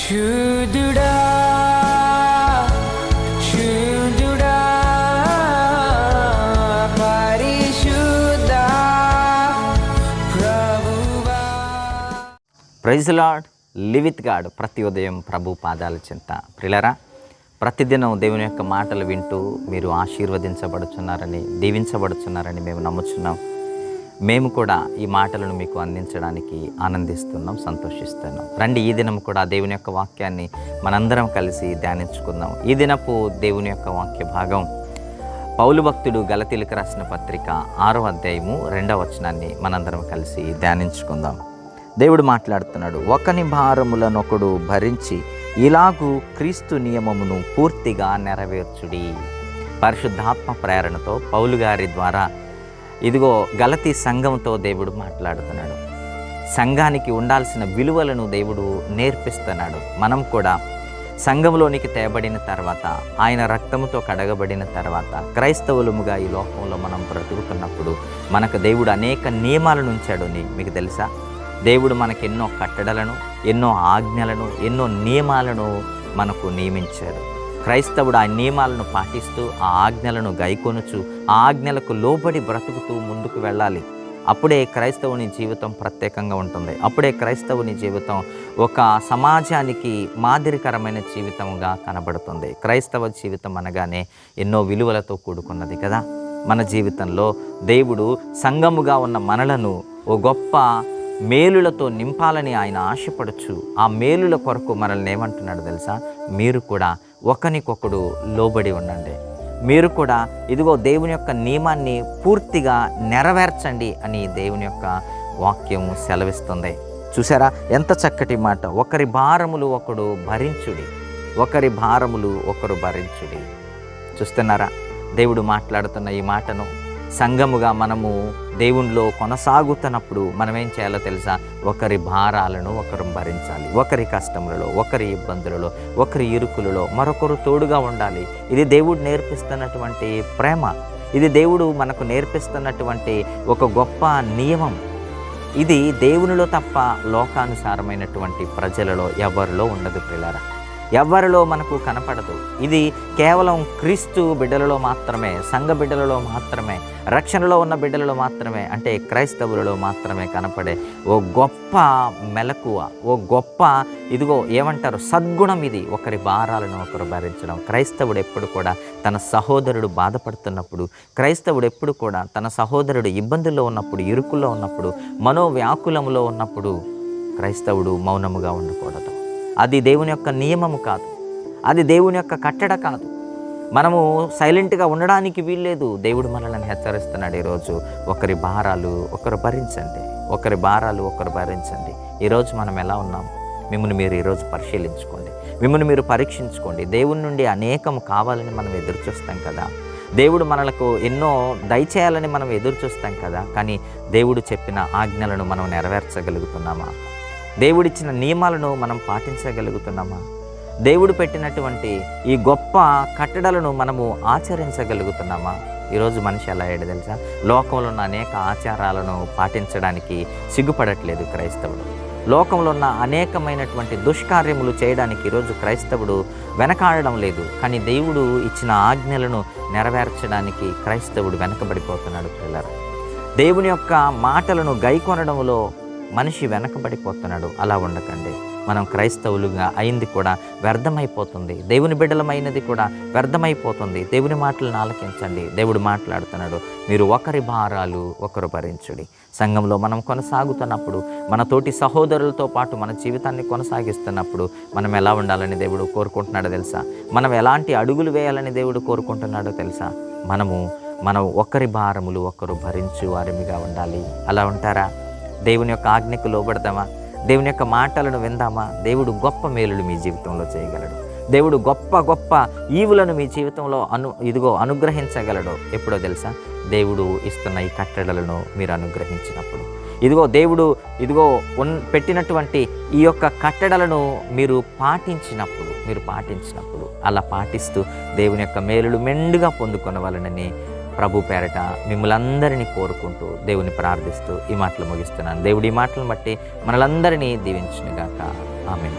శుద్ధుడా శుద్ధుడా పరిశుద్ధ ప్రభువా. Praise Lord liveth God ప్రతి ఉదయం ప్రభు పాదాల చింత. ప్రిలరా ప్రతిదినం దేవుని యొక్క మాటలు వింటూ మీరు ఆశీర్వదించబడుచున్నారని దీవించబడుచున్నారని మేము నమ్ముచున్నాం. మేము కూడా ఈ మాటలను మీకు అందించడానికి ఆనందిస్తున్నాం సంతోషిస్తున్నాం. రండి ఈ దినం కూడా దేవుని యొక్క వాక్యాన్ని మనందరం కలిసి ధ్యానించుకుందాం. ఈ దినపు దేవుని యొక్క వాక్య భాగం పౌలు భక్తుడు గలతీలకు రాసిన పత్రిక ఆరో అధ్యాయము రెండవ వచనాన్ని మనందరం కలిసి ధ్యానించుకుందాం. దేవుడు మాట్లాడుతున్నాడు ఒకని భారములనొకడు భరించి ఇలాగూ క్రీస్తు నియమమును పూర్తిగా నెరవేర్చుడి. పరిశుద్ధాత్మ ప్రేరణతో పౌలు గారి ద్వారా ఇదిగో గలతి సంఘంతో దేవుడు మాట్లాడుతున్నాడు. సంఘానికి ఉండాల్సిన విలువలను దేవుడు నేర్పిస్తున్నాడు. మనం కూడా సంఘంలోనికి తేబడిన తర్వాత ఆయన రక్తముతో కడగబడిన తర్వాత క్రైస్తవులముగా ఈ లోకంలో మనం బ్రతుకుతున్నప్పుడు మనకు దేవుడు అనేక నియమాలను ఉంచాడు. మీకు తెలుసా? దేవుడు మనకు ఎన్నో కట్టడలను ఎన్నో ఆజ్ఞలను ఎన్నో నియమాలను మనకు నియమించాడు. క్రైస్తవుడు ఆ నియమాలను పాటిస్తూ ఆ ఆజ్ఞలను గైకొనుచు ఆ ఆజ్ఞలకు లోబడి బ్రతుకుతూ ముందుకు వెళ్ళాలి. అప్పుడే క్రైస్తవుని జీవితం ప్రత్యేకంగా ఉంటుంది. అప్పుడే క్రైస్తవుని జీవితం ఒక సమాజానికి మాదిరికరమైన జీవితంగా కనబడుతుంది. క్రైస్తవ జీవితం అనగానే ఎన్నో విలువలతో కూడుకున్నది కదా. మన జీవితంలో దేవుడు సంఘముగా ఉన్న మనలను ఓ గొప్ప మేలులతో నింపాలని ఆయన ఆశపడచ్చు. ఆ మేలుల కొరకు మనల్ని ఏమంటున్నాడు తెలుసా? మీరు కూడా ఒకరికొకడు లోబడి ఉండండి. మీరు కూడా ఇదిగో దేవుని యొక్క నియమాన్ని పూర్తిగా నెరవేర్చండి అని దేవుని యొక్క వాక్యం సెలవిస్తుంది. చూసారా? ఎంత చక్కటి మాట. ఒకరి భారములు ఒకడు భరించుడి. ఒకరి భారములు ఒకరు భరించుడి. చూస్తున్నారా? దేవుడు మాట్లాడుతున్న ఈ మాటను సంఘముగా మనము దేవునిలో కొనసాగుతున్నప్పుడు మనం ఏం చేయాలో తెలుసా? ఒకరి భారాలను ఒకరు భరించాలి. ఒకరి కష్టములలో ఒకరి ఇబ్బందులలో ఒకరి ఇరుకులలో మరొకరు తోడుగా ఉండాలి. ఇది దేవుడు నేర్పిస్తున్నటువంటి ప్రేమ. ఇది దేవుడు మనకు నేర్పిస్తున్నటువంటి ఒక గొప్ప నియమం. ఇది దేవునిలో తప్ప లోకానుసారమైనటువంటి ప్రజలలో ఎవరిలో ఉండదు పిల్లరా ఎవరిలో మనకు కనపడదు. ఇది కేవలం క్రీస్తు బిడ్డలలో మాత్రమే సంఘ బిడ్డలలో మాత్రమే రక్షణలో ఉన్న బిడ్డలలో మాత్రమే అంటే క్రైస్తవులలో మాత్రమే కనపడే ఓ గొప్ప మెలకువ ఓ గొప్ప ఇదిగో ఏమంటారు? సద్గుణం ఇది. ఒకరి భారాలను ఒకరు భరించడం. క్రైస్తవుడు ఎప్పుడు కూడా తన సహోదరుడు బాధపడుతున్నప్పుడు క్రైస్తవుడు ఎప్పుడు కూడా తన సహోదరుడు ఇబ్బందుల్లో ఉన్నప్పుడు ఇరుకుల్లో ఉన్నప్పుడు మనోవ్యాకులంలో ఉన్నప్పుడు క్రైస్తవుడు మౌనముగా ఉండకూడదు. అది దేవుని యొక్క నియమము కాదు. అది దేవుని యొక్క కట్టడ కాదు. మనము సైలెంట్గా ఉండడానికి వీల్లేదు. దేవుడు మనల్ని హెచ్చరిస్తున్నాడు ఈరోజు. ఒకరి భారాలు ఒకరు భరించండి. ఒకరి భారాలు ఒకరు భరించండి. ఈరోజు మనం ఎలా ఉన్నాం? మిమ్మల్ని మీరు ఈరోజు పరిశీలించుకోండి. మిమ్మల్ని మీరు పరీక్షించుకోండి. దేవుని నుండి అనేకం కావాలని మనం ఎదురు చూస్తాం కదా. దేవుడు మనలకు ఎన్నో దయచేయాలని మనం ఎదురు చూస్తాం కదా. కానీ దేవుడు చెప్పిన ఆజ్ఞలను మనం నెరవేర్చగలుగుతున్నామా? దేవుడిచ్చిన నియమాలను మనం పాటించగలుగుతున్నామా? దేవుడు పెట్టినటువంటి ఈ గొప్ప కట్టడలను మనము ఆచరించగలుగుతున్నామా? ఈరోజు మనిషి ఎలా అయ్యాడు తెలుసా? లోకంలో ఉన్న అనేక ఆచారాలను పాటించడానికి సిగ్గుపడట్లేదు క్రైస్తవుడు. లోకంలో ఉన్న అనేకమైనటువంటి దుష్కార్యములు చేయడానికి ఈరోజు క్రైస్తవుడు వెనకాడడం లేదు. కానీ దేవుడు ఇచ్చిన ఆజ్ఞలను నెరవేర్చడానికి క్రైస్తవుడు వెనకబడిపోతున్నాడు పిల్లలు దేవుని యొక్క మాటలను గైకొనడంలో మనిషి వెనకబడిపోతున్నాడు. అలా ఉండకండి. మనం క్రైస్తవులుగా అయింది కూడా వ్యర్థమైపోతుంది. దేవుని బిడ్డలమైనది కూడా వ్యర్థమైపోతుంది. దేవుని మాటలను ఆలకించండి. దేవుడు మాట్లాడుతున్నాడు. మీరు ఒకరి భారాలు ఒకరు భరించుడి. సంఘంలో మనం కొనసాగుతున్నప్పుడు మన తోటి సహోదరులతో పాటు మన జీవితాన్ని కొనసాగిస్తున్నప్పుడు మనం ఎలా ఉండాలని దేవుడు కోరుకుంటున్నాడో తెలుసా? మనం ఎలాంటి అడుగులు వేయాలని దేవుడు కోరుకుంటున్నాడో తెలుసా? మనము మనం ఒకరి భారములు ఒకరు భరించు వారిమిగా ఉండాలి. అలా ఉంటారా? దేవుని యొక్క ఆజ్ఞకు లోబడదామా దేవుని యొక్క మాటలను విందామా? దేవుడు గొప్ప మేలులు మీ జీవితంలో చేయగలడు. దేవుడు గొప్ప గొప్ప ఈవులను మీ జీవితంలో అను ఇదిగో అనుగ్రహించగలడు. ఎప్పుడో తెలుసా? దేవుడు ఇస్తున్న ఈ కట్టడలను మీరు అనుగ్రహించినప్పుడు. ఇదిగో దేవుడు ఇదిగో ఉన్ పెట్టినటువంటి ఈ యొక్క కట్టడలను మీరు పాటించినప్పుడు మీరు పాటించినప్పుడు అలా పాటిస్తూ దేవుని యొక్క మేలులు మెండుగా పొందుకొనవాలనని ప్రభు పేరట మిమ్మల్ని కోరుకుంటూ దేవుని ప్రార్థిస్తూ ఈ మాటలు ముగిస్తున్నాను. దేవుడి ఈ మాటలను బట్టి మనలందరినీ దీవించునుగాక. ఆమె